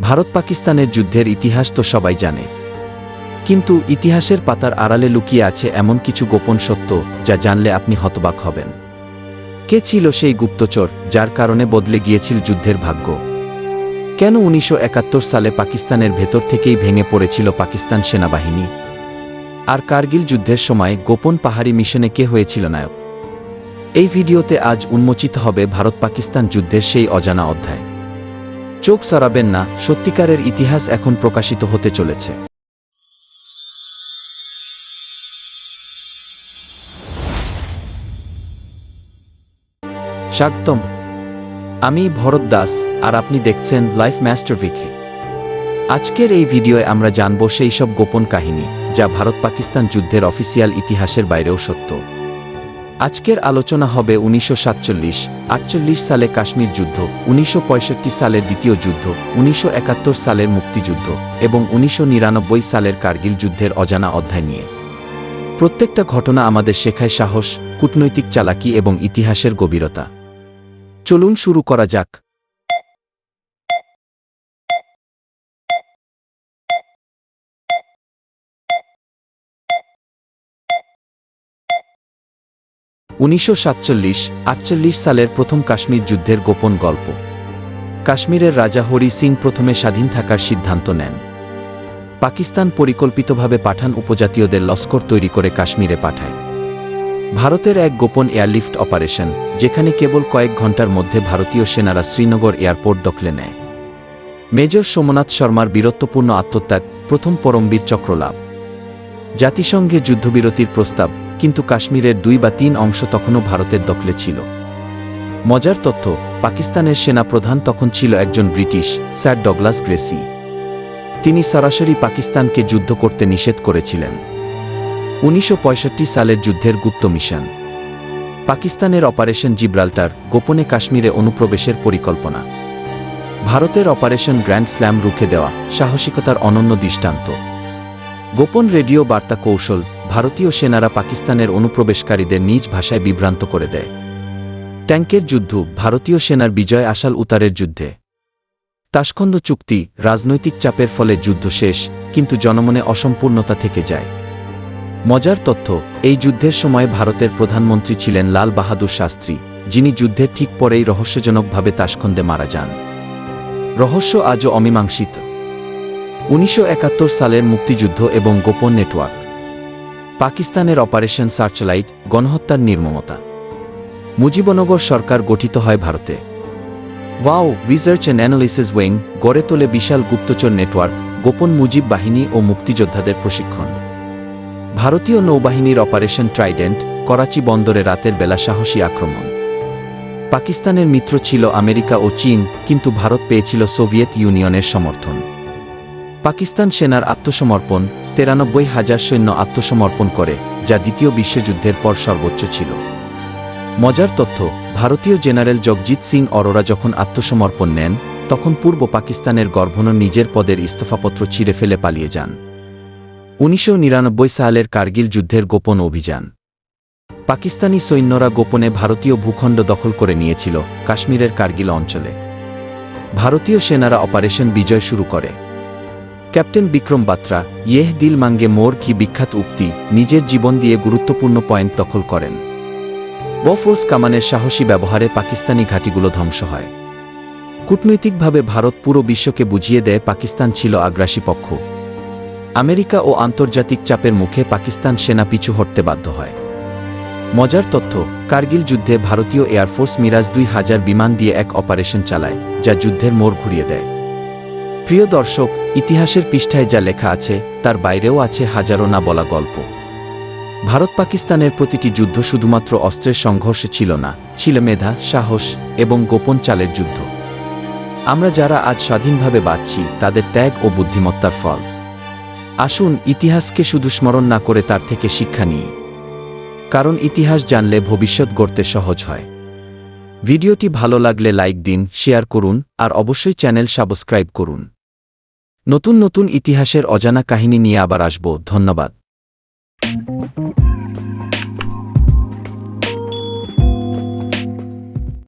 ভারত পাকিস্তানের যুদ্ধের ইতিহাস তো সবাই জানে। কিন্তু ইতিহাসের পাতার আড়ালে লুকিয়ে আছে এমন কিছু গোপন সত্য যা জানলে আপনি হতবাক হবেন। কে ছিল সেই গুপ্তচর যার কারণে বদলে গিয়েছিল যুদ্ধের ভাগ্য? কেন উনিশশো একাত্তর সালে পাকিস্তানের ভেতর থেকেই ভেঙে পড়েছিল পাকিস্তান সেনাবাহিনী? আর কার্গিল যুদ্ধের সময় গোপন পাহাড়ি মিশনে কে হয়েছিল নায়ক? এই ভিডিওতে আজ উন্মোচিত হবে ভারত পাকিস্তান যুদ্ধের সেই অজানা অধ্যায়। চোখ সরাবেন না, সত্যিকারের ইতিহাস এখন প্রকাশিত হতে চলেছে। স্বাগতম। আমি ভরত দাস, আর আপনি দেখছেন লাইফ মাস্টার ভিকে। আজকের এই ভিডিওয়ে আমরা জানব সেই সব গোপন কাহিনী, যা ভারত পাকিস্তান যুদ্ধের অফিসিয়াল ইতিহাসের বাইরেও সত্য। আজকের আলোচনা হবে উনিশশো সাতচল্লিশ, আটচল্লিশ সালে কাশ্মীর যুদ্ধ, উনিশশো সালের দ্বিতীয় যুদ্ধ, উনিশশো একাত্তর সালের মুক্তিযুদ্ধ এবং উনিশশো নিরানব্বই সালের কার্গিল যুদ্ধের অজানা অধ্যায় নিয়ে। প্রত্যেকটা ঘটনা আমাদের শেখায় সাহস, কূটনৈতিক চালাকি এবং ইতিহাসের গভীরতা। চলুন শুরু করা যাক। উনিশশো সাতচল্লিশ, আটচল্লিশ সালের প্রথম কাশ্মীর যুদ্ধের গোপন গল্প। কাশ্মীরের রাজা হরি সিং প্রথমে স্বাধীন থাকার সিদ্ধান্ত নেন। পাকিস্তান পরিকল্পিতভাবে পাঠান উপজাতীয়দের লস্কর তৈরি করে কাশ্মীরে পাঠায়। ভারতের এক গোপন এয়ারলিফট অপারেশন, যেখানে কেবল কয়েক ঘণ্টার মধ্যে ভারতীয় সেনারা শ্রীনগর এয়ারপোর্ট দখলে নেয়। মেজর সোমনাথ শর্মার বীরত্বপূর্ণ আত্মত্যাগ, প্রথম পরমবীর চক্রলাভ। জাতিসংঘে যুদ্ধবিরতির প্রস্তাব কিন্তু কাশ্মীরের দুই বা তিন অংশ তখনও ভারতের দখলে ছিল। মজার তথ্য, পাকিস্তানের সেনাপ্রধান তখন ছিল একজন ব্রিটিশ, স্যার ডগলাস গ্রেসি। তিনি সরাসরি পাকিস্তানকে যুদ্ধ করতে নিষেধ করেছিলেন। উনিশশো পঁয়ষট্টি সালের যুদ্ধের গুপ্ত মিশন। পাকিস্তানের অপারেশন জিব্রাল্টার, গোপনে কাশ্মীরে অনুপ্রবেশের পরিকল্পনা। ভারতের অপারেশন গ্র্যান্ড স্ল্যাম রুখে দেওয়া সাহসিকতার অনন্য দৃষ্টান্ত। গোপন রেডিও বার্তা কৌশল ভারতীয় সেনারা পাকিস্তানের অনুপ্রবেশকারীদের নিজ ভাষায় বিভ্রান্ত করে দেয়। ট্যাঙ্কের যুদ্ধ, ভারতীয় সেনার বিজয় আসাল উতারের যুদ্ধে। তাসকন্দ চুক্তি, রাজনৈতিক চাপের ফলে যুদ্ধ শেষ, কিন্তু জনমনে অসম্পূর্ণতা থেকে যায়। মজার তথ্য, এই যুদ্ধের সময় ভারতের প্রধানমন্ত্রী ছিলেন লাল বাহাদুর শাস্ত্রী, যিনি যুদ্ধের ঠিক পরেই রহস্যজনকভাবে তাসকন্দে মারা যান। রহস্য আজও অমীমাংসিত। উনিশশো একাত্তর সালের মুক্তিযুদ্ধ এবং গোপন নেটওয়ার্ক। পাকিস্তানের অপারেশন সার্চলাইট, গণহত্যার নির্মমতা। মুজিবনগর সরকার গঠিত হয় ভারতে। Wow, research and analysis wing গড়ে তোলে বিশাল গুপ্তচর নেটওয়ার্ক, গোপন মুজিব বাহিনী ও মুক্তিযোদ্ধাদের প্রশিক্ষণ। ভারতীয় নৌবাহিনীর অপারেশন ট্রাইডেন্ট, করাচি বন্দরে রাতের বেলা সাহসী আক্রমণ। পাকিস্তানের মিত্র ছিল আমেরিকা ও চীন, কিন্তু ভারত পেয়েছিল সোভিয়েত ইউনিয়নের সমর্থন। পাকিস্তান সেনার আত্মসমর্পণ, তেরানব্বই হাজার সৈন্য আত্মসমর্পণ করে, যা দ্বিতীয় বিশ্বযুদ্ধের পর সর্বোচ্চ ছিল। মজার তথ্য, ভারতীয় জেনারেল জগজিৎ সিং অরোরা যখন আত্মসমর্পণ নেন, তখন পূর্ব পাকিস্তানের গভর্নর নিজের পদের ইস্তফাপত্র ছিঁড়ে ফেলে পালিয়ে যান। উনিশশো নিরানব্বই সালের কার্গিল যুদ্ধের গোপন অভিযান। পাকিস্তানি সৈন্যরা গোপনে ভারতীয় ভূখণ্ড দখল করে নিয়েছিল কাশ্মীরের কার্গিল অঞ্চলে। ভারতীয় সেনারা অপারেশন বিজয় শুরু করে। ক্যাপ্টেন বিক্রম বাত্রা, ইয়েহ দিল মাঙ্গে মোর কি বিখ্যাত উক্তি, নিজের জীবন দিয়ে গুরুত্বপূর্ণ পয়েন্ট দখল করেন। বফোর্স কামানের সাহসী ব্যবহারে পাকিস্তানি ঘাঁটিগুলো ধ্বংস হয়। কূটনৈতিকভাবে ভারত পুরো বিশ্বকে বুঝিয়ে দেয় পাকিস্তান ছিল আগ্রাসী পক্ষ। আমেরিকা ও আন্তর্জাতিক চাপের মুখে পাকিস্তান সেনা পিছু হটতে বাধ্য হয়। মজার তথ্য, কার্গিল যুদ্ধে ভারতীয় এয়ারফোর্স মিরাজ দুই হাজার বিমান দিয়ে এক অপারেশন চালায়, যা যুদ্ধের মোড় ঘুরিয়ে দেয়। প্রিয় দর্শক, ইতিহাসের পৃষ্ঠায় যা লেখা আছে, তার বাইরেও আছে হাজারো না বলা গল্প। ভারত পাকিস্তানের প্রতিটি যুদ্ধ শুধুমাত্র অস্ত্রের সংঘর্ষে ছিল না, ছিল মেধা, সাহস এবং গোপন চালের যুদ্ধ। আমরা যারা আজ স্বাধীনভাবে বাঁচছি, তাদের ত্যাগ ও বুদ্ধিমত্তার ফল। আসুন, ইতিহাসকে শুধু স্মরণ না করে তার থেকে শিক্ষা নিই। কারণ ইতিহাস জানলে ভবিষ্যৎ গড়তে সহজ হয়। ভিডিওটি ভালো লাগলে লাইক দিন, শেয়ার করুন, আর অবশ্যই চ্যানেল সাবস্ক্রাইব করুন। নতুন নতুন ইতিহাসের অজানা কাহিনী নিয়ে আবার আসব। ধন্যবাদ।